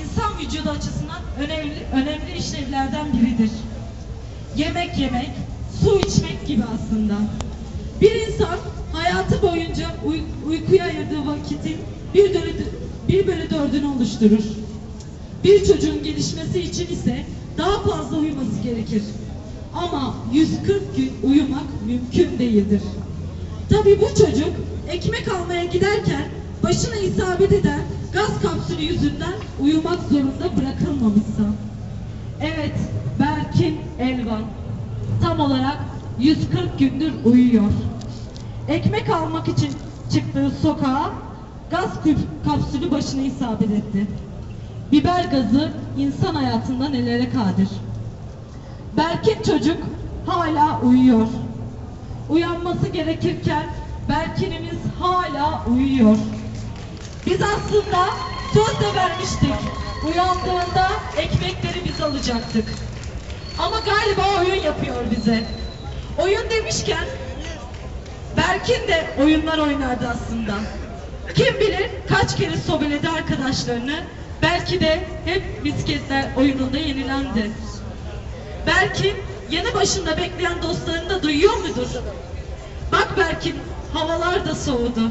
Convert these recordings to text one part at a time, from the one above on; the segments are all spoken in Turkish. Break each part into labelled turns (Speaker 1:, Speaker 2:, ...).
Speaker 1: insan vücudu açısından önemli, önemli işlevlerden biridir. Yemek yemek, su içmek gibi aslında. Bir insan hayatı boyunca uy- uykuya ayırdığı vakitin bir, bir bölü dördünü oluşturur. Bir çocuğun gelişmesi için ise daha fazla uyuması gerekir. Ama 140 gün uyumak mümkün değildir. Tabii bu çocuk ekmek almaya giderken başına isabet eden gaz kapsülü yüzünden uyumak zorunda bırakılmamışsa. Evet, Berkin Elvan tam olarak 140 gündür uyuyor. Ekmek almak için çıktığı sokağa gaz kapsülü başına isabet etti. Biber gazı insan hayatında nelere kadir. Berkin çocuk hala uyuyor. Uyanması gerekirken Berkin'imiz hala uyuyor. Biz aslında söz de vermiştik. Uyandığında ekmekleri biz alacaktık. Ama galiba oyun yapıyor bize. Oyun demişken Berkin de oyunlar oynardı aslında. Kim bilir kaç kere sobeledi arkadaşlarını. Belki de hep misketler oyununda yenilendi. Belki yanı başında bekleyen dostlarını da duyuyor mudur? Bak Berkin, havalar da soğudu.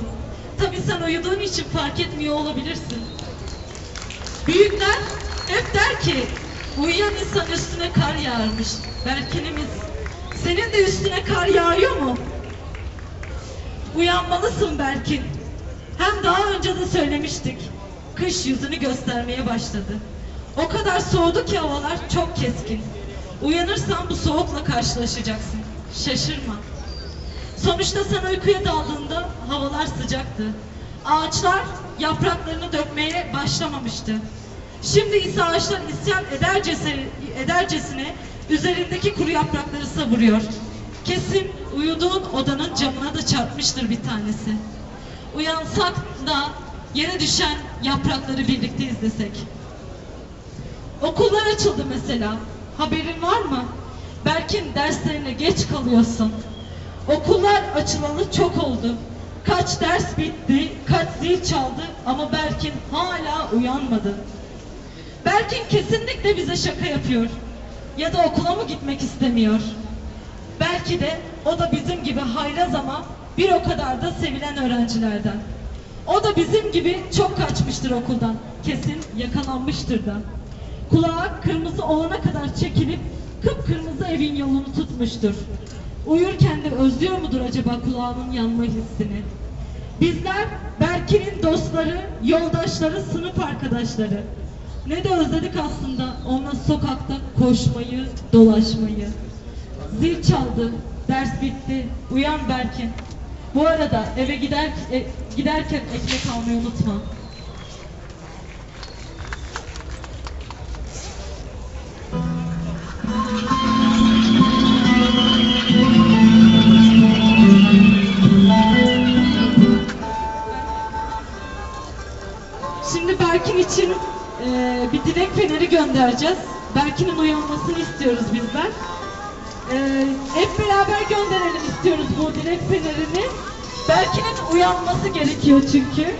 Speaker 1: Tabii sen uyuduğun için fark etmiyor olabilirsin. Büyükler hep der ki, uyuyan insan üstüne kar yağarmış. Berkin'imiz, senin de üstüne kar yağıyor mu? Uyanmalısın Berkin. Hem daha önce de söylemiştik. Kış yüzünü göstermeye başladı. O kadar soğudu ki havalar çok keskin. Uyanırsan bu soğukla karşılaşacaksın. Şaşırma. Sonuçta sen uykuya daldığında havalar sıcaktı. Ağaçlar yapraklarını dökmeye başlamamıştı. Şimdi ise ağaçlar isyan edercesine, edercesine üzerindeki kuru yaprakları savuruyor. Kesin uyuduğun odanın camına da çarpmıştır bir tanesi. Uyansak da yere düşen yaprakları birlikte izlesek. Okullar açıldı mesela. Haberin var mı? Berkin derslerine geç kalıyorsun. Okullar açılalı çok oldu. Kaç ders bitti, kaç zil çaldı ama Berkin hala uyanmadı. Berkin kesinlikle bize şaka yapıyor. Ya da okula mı gitmek istemiyor? Belki de o da bizim gibi hayraz ama bir o kadar da sevilen öğrencilerden. O da bizim gibi çok kaçmıştır okuldan. Kesin yakalanmıştır da. Kulağı kırmızı olana kadar çekilip kıpkırmızı evin yolunu tutmuştur. Uyurken de özlüyor mudur acaba kulağının yanma hissini? Bizler Berkin'in dostları, yoldaşları, sınıf arkadaşları. Ne de özledik aslında onunla sokakta koşmayı, dolaşmayı. Zil çaldı, ders bitti, uyan Berkin. Bu arada eve gider, e, giderken ekmek almayı unutma. Göndereceğiz. Berkin'in uyanmasını istiyoruz bizler. E, hep beraber gönderelim istiyoruz bu dilek fenerini. Berkin'in uyanması gerekiyor çünkü.